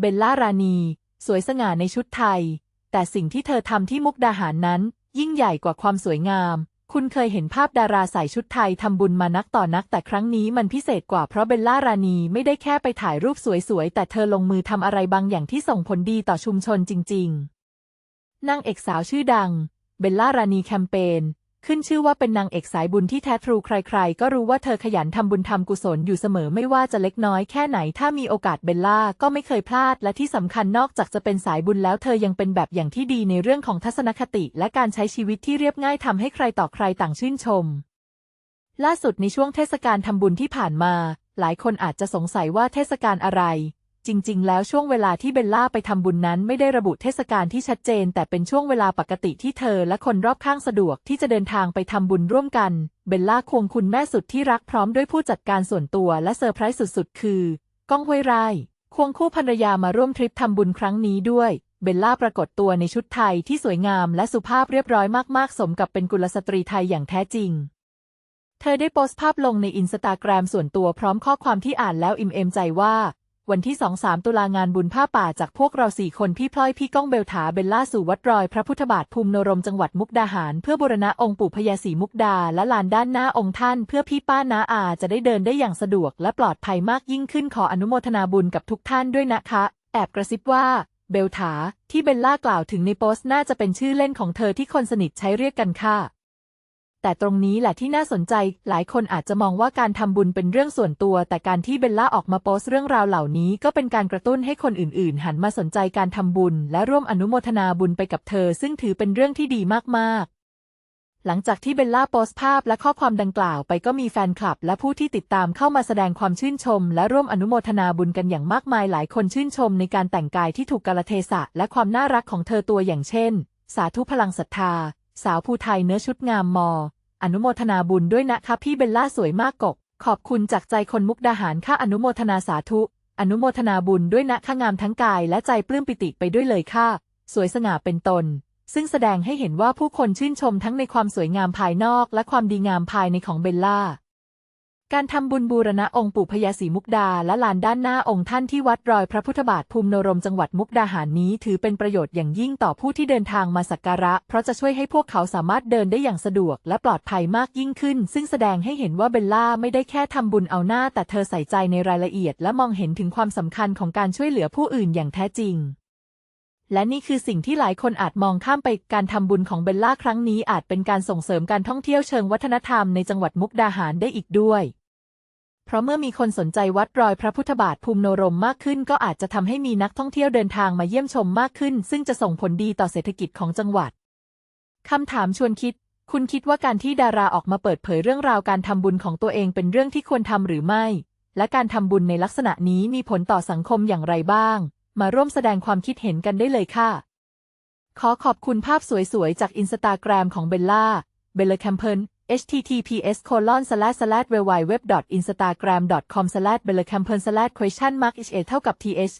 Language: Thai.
เบลล่ารานีสวยสง่าในชุดไทย แต่สิ่งที่เธอทำที่มุกดาหารนั้น ยิ่งใหญ่กว่าความสวยงาม คุณเคยเห็นภาพดาราใส่ชุดไทยทำบุญมานักต่อนัก แต่ครั้งนี้มันพิเศษกว่าเพราะเบลล่ารานีไม่ได้แค่ไปถ่ายรูปสวยๆ แต่เธอลงมือทำอะไรบางอย่างที่ส่งผลดีต่อชุมชนจริง ๆนางเอกสาวชื่อดัง เบลล่ารานีแคมเปญ ขึ้นชื่อว่าเป็นนางเอกสายบุญที่แท้ทรูใครๆ ก็รู้ว่าเธอขยันทำบุญทำกุศลอยู่เสมอไม่ว่าจะเล็กน้อยแค่ไหนถ้ามีโอกาสเบลล่าก็ไม่เคยพลาด และที่สำคัญนอกจากจะเป็นสายบุญแล้วเธอยังเป็นแบบอย่างที่ดีในเรื่องของทัศนคติ และการใช้ชีวิตที่เรียบง่ายทำให้ใครต่อใครต่างชื่นชม ล่าสุดในช่วงเทศกาลทำบุญที่ผ่านมา หลายคนอาจจะสงสัยว่าเทศกาลอะไร จริง ๆ แล้วช่วงเวลาที่เบลล่าไปทำบุญนั้นไม่ได้ระบุเทศกาลที่ชัดเจน แต่เป็นช่วงเวลาปกติที่เธอและคนรอบข้างสะดวกที่จะเดินทางไปทำบุญร่วมกัน เบลล่าควงคุณแม่สุดที่รักพร้อมด้วยผู้จัดการส่วนตัวและเซอร์ไพรส์สุดๆ คือ ก้องห้วยไร่ ควงคู่ภรรยามาร่วมทริปทำบุญครั้งนี้ด้วย เบลล่าปรากฏตัวในชุดไทยที่สวยงามและสุภาพเรียบร้อยมากๆ สมกับเป็นกุลสตรีไทยอย่างแท้จริงเธอได้โพสต์ภาพลงในอินสตาแกรมส่วนตัวพร้อมข้อความที่อ่านแล้วอิ่มเอมใจว่า วันที่ 2-3 ตุลางานบุญผ้าป่าจากพวกเราสี่คนพี่พลอยพี่ก้องเบลถาเบลล่าสู่วัดรอยพระพุทธบาทภูมินรมจังหวัดมุกดาหาร เพื่อบูรณะองค์ปู่พญาศรีมุกดา และลานด้านหน้าองค์ท่าน เพื่อพี่ป้าน้าอาจะได้เดินได้อย่างสะดวก และปลอดภัยมากยิ่งขึ้นขออนุโมทนาบุญกับทุกท่านด้วยนะคะ แอบกระซิบว่าเบลถาที่เบลล่ากล่าวถึงในโพสต์น่าจะเป็นชื่อเล่นของเธอที่คนสนิทใช้เรียกกันค่ะ แต่ตรงนี้แหละที่น่าสนใจ หลายคนอาจจะมองว่าการทำบุญเป็นเรื่องส่วนตัว แต่การที่เบลล่าออกมาโพสต์เรื่องราวเหล่านี้ ก็เป็นการกระตุ้นให้คนอื่นๆ หันมาสนใจการทำบุญ และร่วมอนุโมทนาบุญไปกับเธอ ซึ่งถือเป็นเรื่องที่ดีมากๆหลังจากที่เบลล่าโพสต์ภาพและข้อความดังกล่าวไปก็มีแฟนคลับ และผู้ที่ติดตามเข้ามาแสดงความชื่นชม และร่วมอนุโมทนาบุญกันอย่างมากมายหลายคนชื่นชมในการแต่งกายที่ถูกกาลเทศะ และความน่ารักของเธอตัวอย่างเช่น สาธุพลังศรัทธา สาวภูไทยเนื้อชุดงามมอ อนุโมทนาบุญด้วยนะคะพี่เบลล่าสวยมากกก ขอบคุณจากใจคนมุกดาหารค่าอนุโมทนาสาธุ อนุโมทนาบุญด้วยนะค่างามทั้งกายและใจปลื้มปิติไปด้วยเลยค่ะ สวยสง่าเป็นตน ซึ่งแสดงให้เห็นว่าผู้คนชื่นชมทั้งในความสวยงามภายนอกและความดีงามภายในของเบลล่า การทำบุญบูรณะองค์ปู่พญาศรีมุกดาและลานด้านหน้าองค์ท่านที่วัดรอยพระพุทธบาทภูมินรมจังหวัดมุกดาหารนี้ถือเป็นประโยชน์อย่างยิ่งต่อผู้ที่เดินทางมาสักการะ เพราะจะช่วยให้พวกเขาสามารถเดินได้อย่างสะดวกและปลอดภัยมากยิ่งขึ้น ซึ่งแสดงให้เห็นว่าเบลล่าไม่ได้แค่ทำบุญเอาหน้า แต่เธอใส่ใจในรายละเอียด และมองเห็นถึงความสำคัญของการช่วยเหลือผู้อื่นอย่างแท้จริงและนี่คือสิ่งที่หลายคนอาจมองข้ามไปการทำบุญของเบลล่าครั้งนี้อาจเป็นการส่งเสริมการท่องเที่ยวเชิงวัฒนธรรมในจังหวัดมุกดาหารได้อีกด้วย เพราะเมื่อมีคนสนใจวัดรอยพระพุทธบาทภูมิโนรมมากขึ้น ก็อาจจะทำให้มีนักท่องเที่ยวเดินทางมาเยี่ยมชมมากขึ้น ซึ่งจะส่งผลดีต่อเศรษฐกิจของจังหวัดคำถามชวนคิด คุณคิดว่าการที่ดาราออกมาเปิดเผยเรื่องราวการทำบุญของตัวเองเป็นเรื่องที่ควรทำหรือไม่ และการทำบุญในลักษณะนี้มีผลต่อสังคมอย่างไรบ้าง มาร่วมแสดงความคิดเห็นกันได้เลยค่ะ ขอขอบคุณภาพสวยๆจากอินสตาแกรมของเบลล่าเบลเลแคมเพิล https colon slash slash www instagram com slash เบลเลแคมเพิล slash question mark h เท่ากับ th